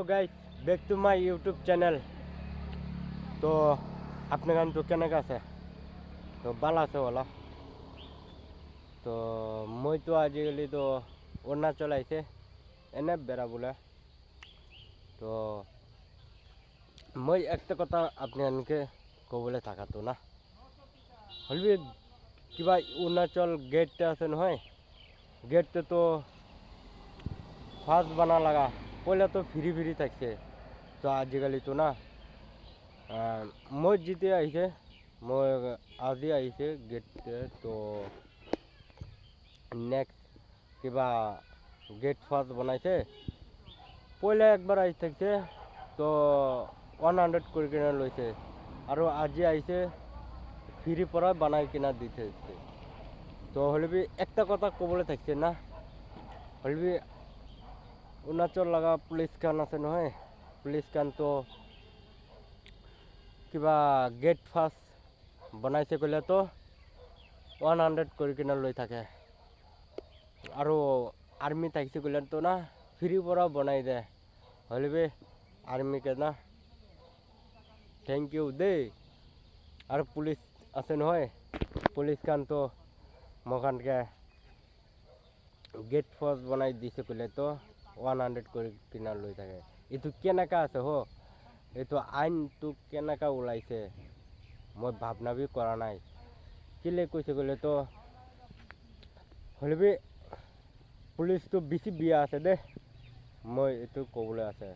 তো guys back to my YouTube channel তো আপনার তো কেনেক আছে? তো ভালো আছে বলো। তো মই তো আজিকালি তো অৰুণাচল আহিছে, এনে বেড়াবলে তো মই একটা কথা আপনাকে ক'বলৈ থাকাতো না। হলবি, কিবা অৰুণাচল গেট আছে নহয়? গেটটো তো ফার্স্ট বানা লাগা। তো ফ্রি ফ্রি থাকছে তো আজিকালি তো না আহ, মই যেতিয়া আহিছে মই আজি আহিছে গেট তো নেক্সট কিবা গেট ফার্স্ট বনাইছে। পয়লা একবার আহি থাকছে তো ওৱান হাণ্ড্ৰেড কৰি কিনে লৈছে। আৰু আজি আহিছে ফ্ৰী পৰা বনাই কিনে দি থৈছে। তো হলেবি একটা কথা ক'বলৈ থাকছে না হলেবি অৰুণাচল লগা পুলিচ খান আছে নহয়। পুলিচ খান কিবা গেট ফাষ্ট বনাইছে ক'লে তো ওৱান হাণ্ড্ৰেড কৰি কিনে লৈ থাকে। আৰু আৰ্মি থাকিছে ক'লে তো না ফ্ৰীৰ পৰা বনাই দে। হ'লে আৰ্মিকে না। থেংক ইউ দেই। আৰু পুলিচ আছে নহয়। পুলিচ খান তো মখানকে গেট ফাষ্ট বনাই দিছে ক'লে তো ওৱান হাণ্ড্ৰেড কৰি কিনা লৈ থাকে। এইটো কেনেকা আছে হ? এইটো আইনটো কেনেকা ওলাইছে? মই ভাৱনা বি কৰা নাই। কেলে কৈছে ক'লে তো? হ'লে বি পুলিচটো বেছি বিয়া আছে দেই মই এইটো ক'বলৈ আছে।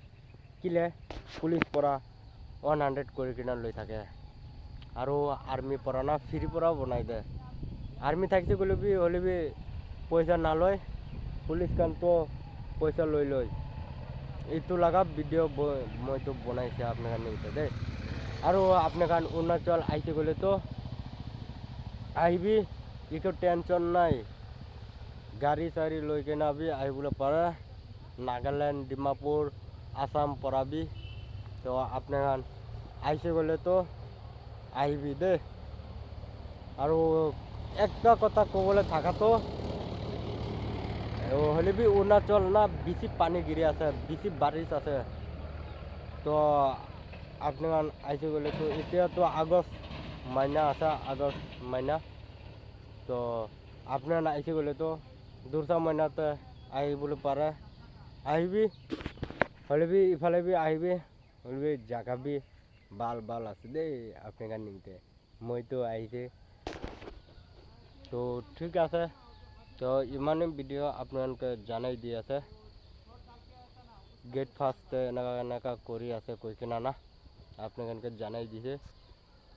কেলে? পুলিচ পৰা ওৱান হাণ্ড্ৰেড কৰি কিনা লৈ থাকে। আৰু আৰ্মি পৰা না ফ্ৰী পৰা বনাই দে। আৰ্মি থাকিছে ক'লে বি হ'লে বি পইচা নলয়। পুলিচ খানতো পইচা লৈ লয় এইটো লগা ভিডিঅ' মইতো বনাইছে আপোনাৰ কাৰণে এতিয়া দেই। আৰু আপোনাৰ কাৰণে অৰুণাচল আহিছে গ'লেতো আহিবি একো টেনশ্যন নাই। গাড়ী চাড়ী লৈ কিনে আবি, আহিবলৈ পাৰে। নাগালেণ্ড, ডিমাপুৰ আসাম পৰাবি। তো আপোনাৰ কাৰণে আহিছে গ'লেতো আহিবি দেই। আৰু একটা কথা ক'বলৈ থাকাতো হ'লে বি অৰুণাচল না, বেছি পানী গিৰি আছে, বেছি বাৰিছ আছে। তো আপনার আইসে গেলে তো এতিয়া তো আগস্ট মাইনা আছে আগস্ট মাইনা। তো আপনার আইসে গেলে তো দুৰ্চা মাইনাতে আহিবলৈ পাৰে। আহিবি, হ'লে বি ইফালে বি আহিবি, হ'লে বি জাগা বি ভালো ভালো আছে দেই, আপোনাৰ নিমতে মইতো আহিছে। তো, ঠিক আছে। তো ইমানেই ভিডিঅ' আপোনালোকে জানাই দি আছে গেট ফাৰ্ষ্ট এনেকুৱা এনেকুৱা কৰি আছে কৈ কিনা না আপোনালোকে জানাই দিছে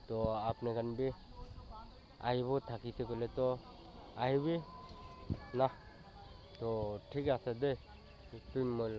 তো আপোনালোকে বি আহিব থাকিছে গ'লে তো আহিবি না তো ঠিক আছে দেই তুমি মই